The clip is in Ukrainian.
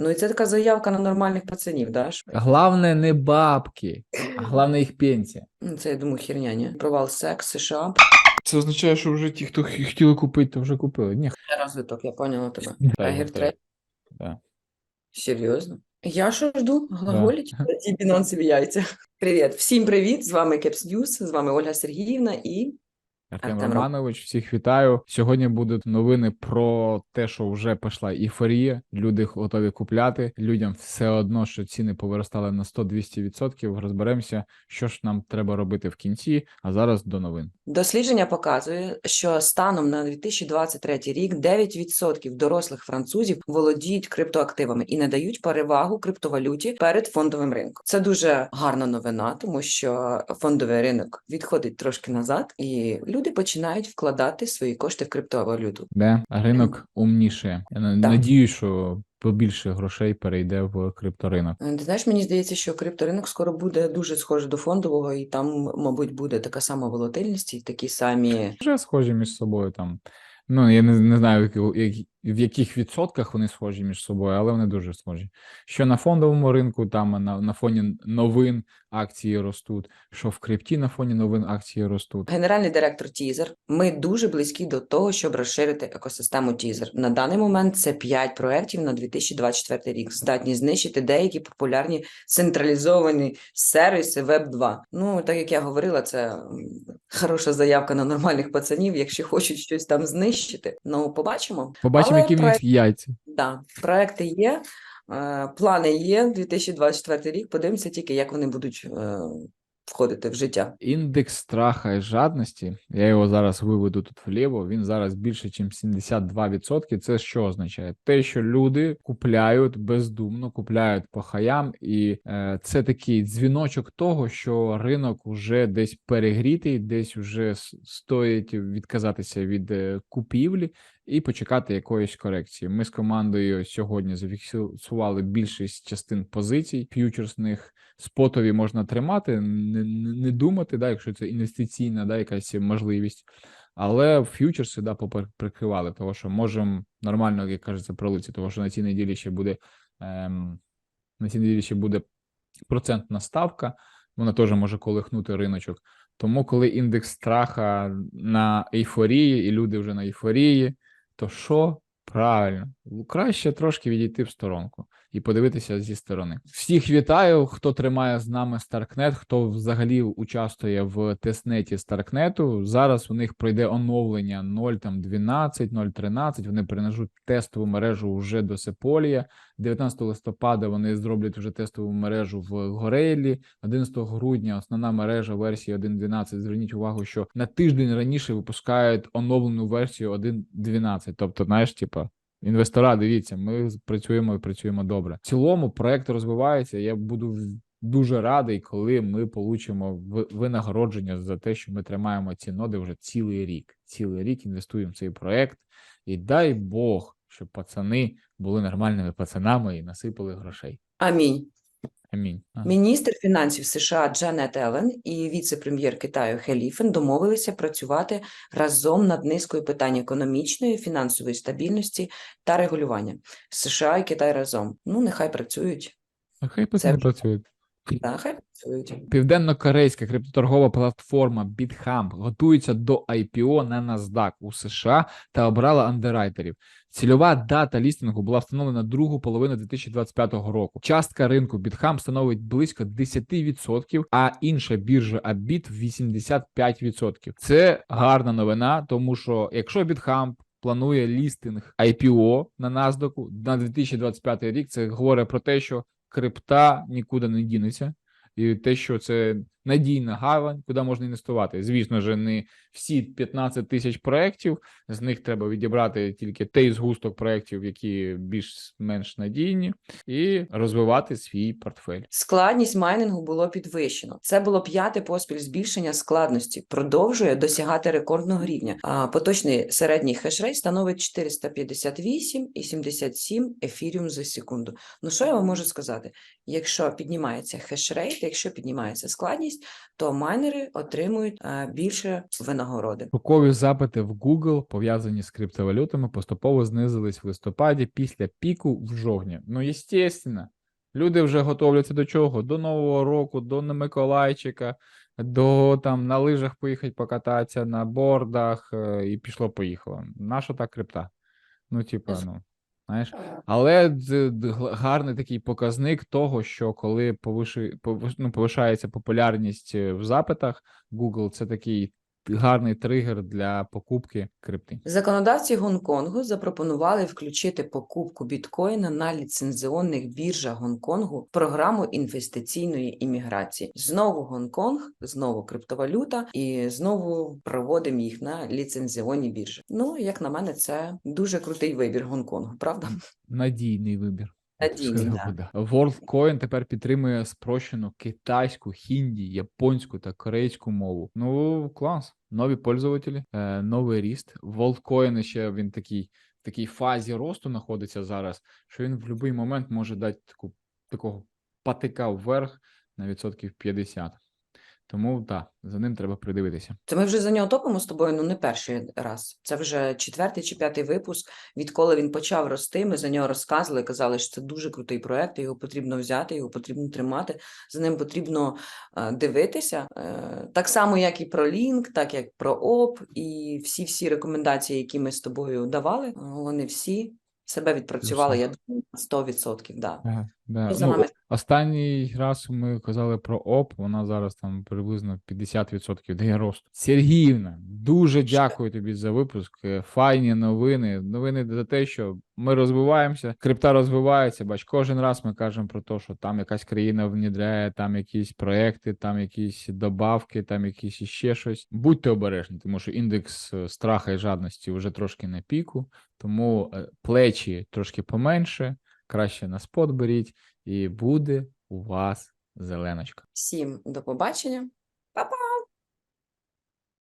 Ну і це така заявка на нормальних пацанів, да? ж? Главне не бабки, а головне їх пенсія. Ну, Це, я думаю, херня, ні? Провал секс, США. Це означає, що вже ті, хто хотіли купити, то вже купили. Ні, Розвиток, я поняла тебе. Егер да. Серйозно? Я що жду? Глаголіть? Ті бінонсові яйця. Привіт, всім привіт! З вами Кепс Ньюс, з вами Ольга Сергіївна і Артем Артем Романович, всіх вітаю. Сьогодні будуть новини про те, що вже пішла ейфорія. Люди готові купляти. Людям все одно, що ціни повиростали на 100-200%. Розберемося, що ж нам треба робити в кінці. А зараз до новин. дослідження показує, що станом на 2023 рік 9% дорослих французів володіють криптоактивами і надають перевагу криптовалюті перед фондовим ринком. Це дуже гарна новина, тому що фондовий ринок відходить трошки назад, і люди починають вкладати свої кошти в криптовалюту. Де ринок умніше. Я надію, що побільше грошей перейде в крипторинок. Е, Ти знаєш, мені здається, що крипторинок скоро буде дуже схожий до фондового, і там, мабуть, буде така сама волатильність і такі самі. Вже схожі між собою там. Ну, я не, не знаю, в, яких відсотках вони схожі між собою, але вони дуже схожі. Що на фондовому ринку, там на, на фоні новин акції ростуть, що в крипті на фоні новин акції ростуть. Генеральний директор Teaser. Ми дуже близькі до того, щоб розширити екосистему Teaser. На даний момент це 5 проєктів на 2024 рік. Здатні знищити деякі популярні централізовані сервіси Web 2. Ну так як я говорила, це хороша заявка на нормальних пацанів, якщо хочуть щось там знищити. Ну побачимо. Побачимо, Але які в них яйця. Да, проекти є, е, плани є. 2024 рік. Подивимося тільки, як вони будуть е, входити в життя. Індекс страха і жадності, я його зараз виведу тут вліво. Він зараз більше, ніж 72%. Це що означає? Те, що люди купляють бездумно, купляють по хаям, і е, це такий дзвіночок того, що ринок уже десь перегрітий, десь уже стоїть відказатися від е, купівлі і почекати якоїсь корекції. Ми з командою сьогодні зафіксували більшість частин позицій ф'ючерсних спотові можна тримати, не, не думати, да, якщо це інвестиційна, да, якась можливість. Але ф'ючерси да, поприкривали, того що можемо нормально, як кажеться, пролитися, того що на цій неділі ще буде ем, на цій неділі ще буде процентна ставка, вона теж може колихнути риночок. Тому, коли індекс страха на ейфорії, і люди вже на ейфорії, то що? Правильно, краще трошки відійти в сторонку і подивитися зі сторони. Всіх вітаю, хто тримає з нами Старкнет, хто взагалі участвує в тестнеті Старкнету. Зараз у них пройде оновлення 0.12, 0.13, Вони перенесуть тестову мережу вже до Сеполія. 19 листопада вони зроблять вже тестову мережу в Горейлі. 11 грудня основна мережа версії 1.12. Зверніть увагу, що на тиждень раніше випускають оновлену версію 1.12. Тобто, знаєш, типа. Інвестора, дивіться, ми працюємо і працюємо добре. В цілому проект розвивається. Я буду дуже радий, коли ми получимо винагородження за те, що ми тримаємо ці ноди вже цілий рік. Цілий рік інвестуємо в цей проект, і дай Бог, щоб пацани були нормальними пацанами і насипали грошей. Амінь. Амінь. Ага. Міністр фінансів США Джанет Елен і віце-прем'єр Китаю Хеліфен домовилися працювати разом над низкою питань економічної, фінансової стабільності та регулювання. США і Китай разом. Ну, нехай працюють. А Хай працюють. Да. Південно-корейська криптоторгова платформа BitHump готується до IPO на NASDAQ у США та обрала андеррайтерів. Цільова дата лістингу була встановлена другу половину 2025 року. Частка ринку BitHump становить близько 10%, а інша біржа Abit 85%. Це гарна новина, тому що якщо BitHump планує лістинг IPO на NASDAQ на 2025 рік, це говорить про те, що крипта нікуди не дінеться. І те, що це надійна гавань, куди можна інвестувати. Звісно ж, не всі 15 тисяч проєктів, з них треба відібрати тільки той згусток проєктів, які більш-менш надійні, і розвивати свій портфель. Складність майнингу було підвищено. Це було п'яте поспіль збільшення складності. Продовжує досягати рекордного рівня. А поточний середній хешрейт становить 458,77 ефіріум за секунду. Ну що я вам можу сказати? Якщо піднімається хешрейт, якщо піднімається складність, рентабельність, то майнери отримують е, більше винагороди. Шокові запити в Google, пов'язані з криптовалютами, поступово знизились в листопаді після піку в жовтні. Ну, естественно, люди вже готовляться до чого? До Нового року, до Миколайчика, до там на лижах поїхати покататися, на бордах, е, і пішло-поїхало. Наша та крипта? Ну, типа, ну. Знаєш, але гарний такий показник того, що коли повиши, повиш, ну, повишається популярність е, в запитах, Google це такий гарний тригер для покупки крипти. Законодавці Гонконгу запропонували включити покупку біткоїна на ліцензіонних біржах Гонконгу в програму інвестиційної імміграції. Знову Гонконг, знову криптовалюта, і знову проводимо їх на ліцензіонні біржі. Ну, як на мене, це дуже крутий вибір Гонконгу, правда? Надійний вибір. Да. да. WorldCoin тепер підтримує спрощену китайську, хінді, японську та корейську мову. Ну, клас. Нові пользователі, е, новий ріст. WorldCoin ще він такий в такій фазі росту знаходиться зараз, що він в будь-який момент може дати таку такого патика вверх на відсотків 50. Тому так, за ним треба придивитися. Це ми вже за нього топимо з тобою, ну не перший раз. Це вже четвертий чи п'ятий випуск. Відколи він почав рости, ми за нього розказували, казали, що це дуже крутий проект, його потрібно взяти, його потрібно тримати, за ним потрібно е, дивитися. Е, так само, як і про Link, так як про ОП, і всі всі рекомендації, які ми з тобою давали, вони всі себе відпрацювали, я думаю, на 100%. Да. Ага, да. За Ну, останній раз ми казали про ОП, вона зараз там приблизно 50% дає росту. Сергіївна, дуже дякую тобі за випуск. Е, Файні новини. Новини за те, що ми розвиваємося, крипта розвивається. Бач, кожен раз ми кажемо про те, що там якась країна внідряє, там якісь проекти, там якісь добавки, там якісь іще щось. Будьте обережні, тому що індекс е, страха і жадності вже трошки на піку, тому е, плечі трошки поменше краще на спот беріть, і буде у вас зеленочка. Всім до побачення. Па-па!